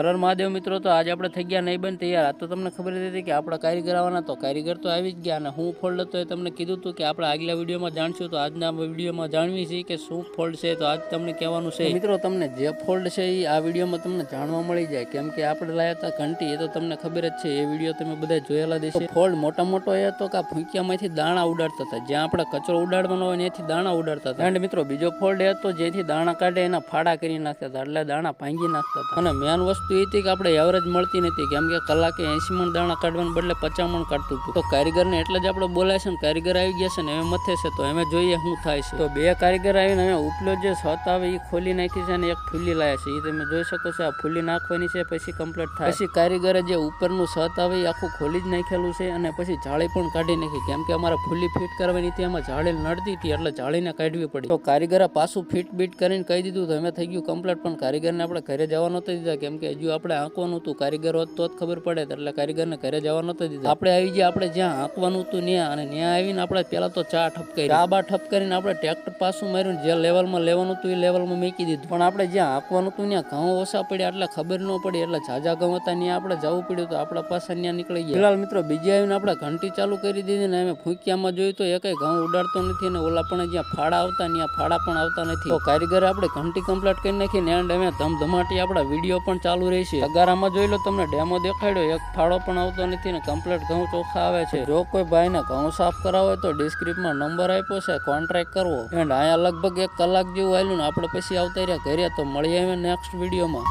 હરર મહાદેવ મિત્રો તો આજે આપણે થઈ ગયા નહીં બન તૈયાર. આ તો તમને ખબર હતી કે આપણા કારીગર આવવાના તો કારીગર તો આવી જ ગયા અને હું ફોલ્ડ હતો એ તમને કીધું હતું કે આપણે આગલા વિડીયોમાં જાણશું. તો આજના વિડીયોમાં જાણવી છે કે શું ફોલ્ડ છે તો આજ તમને કહેવાનું છે. મિત્રો તમને જે ફોલ્ડ છે એ આ વિડીયોમાં તમને જાણવા મળી જાય. કેમ કે આપણે લાયા હતા ઘંટી એ તો તમને ખબર જ છે. એ વીડિયો તમે બધા જોયેલા દેશે ફોલ્ડ મોટા મોટો એ હતો કે આ ભૂંકિયામાંથી દાણા ઉડાડતા હતા. જ્યાં આપણે કચરો ઉડાડવાનો હોય એથી દાણા ઉડાડતા હતા. એન્ડ મિત્રો બીજો ફોલ્ડ એ હતો જેથી દાણા કાઢે એના ફાડા કરી નાખતા હતા. એટલે દાણા ભાંગી નાખતા હતા. અને મેન વસ્તુ એ હતી કે આપણે એવરેજ મળતી નથી કેમ કે કલાકે એસી મણ દાણા કાઢવાને બદલે પચાસ મણ કાઢતું હતું. તો કારીગરને એટલે જ આપણે બોલાય છે ને કારીગર આવી ગયા છે ને એમ મથે છે, તો એમે જોઈએ શું થાય છે. તો બે કારીગર આવીને અમે ઉપલો જે છત આવે એ ખોલી નાખી છે અને એક ફૂલી લાયા છે. એ તમે જોઈ શકો છો આ ફૂલી નાખવાની છે, પછી કમ્પ્લીટ થાય. પછી કારીગરે જે ઉપરનું છત આવે એ આખું ખોલી જ નાખેલું છે અને પછી જાળી પણ કાઢી નાખી. કેમ કે અમારે ફૂલી ફિટ કરવાની હતી, એમાં જાળી નડતી હતી, એટલે જાળીને કાઢવી પડી. તો કારીગરે પાછું ફિટ બીટ કરીને કહી દીધું, તો અમે થઈ ગયું કમ્પ્લીટ પણ કારીગરને આપણે ઘરે જવા નહોતા દીધા. કેમ કે હજુ આપણે આંકવાનું હતું કારીગર હોત તો જ ખબર પડે એટલે કારીગરને ઘરે જવા નહોતા દીધા. આપણે આવી જઈએ આપણે જ્યાં આંકવાનું હતું ત્યાં અને ત્યાં આવીને આપણે પહેલાં તો ચા ઠપ કરી. ચા બા ઠપકારીને આપણે ટ્રેક્ટર પાછું માર્યું જે લેવલમાં લેવાનું હતું એ લેવલમાં મૂકી દીધું. પણ આપણે જ્યાં આંકવાનું હતું ત્યાં ઘઉં ઓછા પડ્યા એટલે ખબર ન પડી એટલે ઝાઝા ઘઉં હતા ત્યાં આપણે જવું પડ્યું તો આપણા પાસે ત્યાં નીકળી ગયા. ફિલહાલ મિત્રો બીજે આવીને આપણે ઘંટી ચાલુ કરી દીધી ને અમે ફૂંકિયામાં જોયું તો એકેય ઘઉં ઉડાડતો નથી અને ઓલા પણ જ્યાં ફાળા આવતા ત્યાં ફાળા પણ આવતા નથી. તો કારીગરે આપણે ઘંટી કમ્પ્લીટ કરી નાખી ને એન્ડ અમે ધમધમાટી આપણા વીડિયો પણ ચાલુ રહી છે. અગારામાં જોઈ લો તમને ડેમો દેખાડ્યો, એક ફાળો પણ આવતો નથી ને કમ્પ્લેટ ઘઉં ચોખ્ખા આવે છે. જો કોઈ ભાઈને ઘઉં સાફ કરાવો હોય તો ડિસ્ક્રિપ્ટમાં નંબર આપ્યો છે કોન્ટ્રાક્ટ કરવો. એન્ડ અહીંયા લગભગ એક કલાક જેવું આવેલું ને, આપણે પછી આવતા રહ્યા ઘરે તો મળીએ નેક્સ્ટ વિડીયોમાં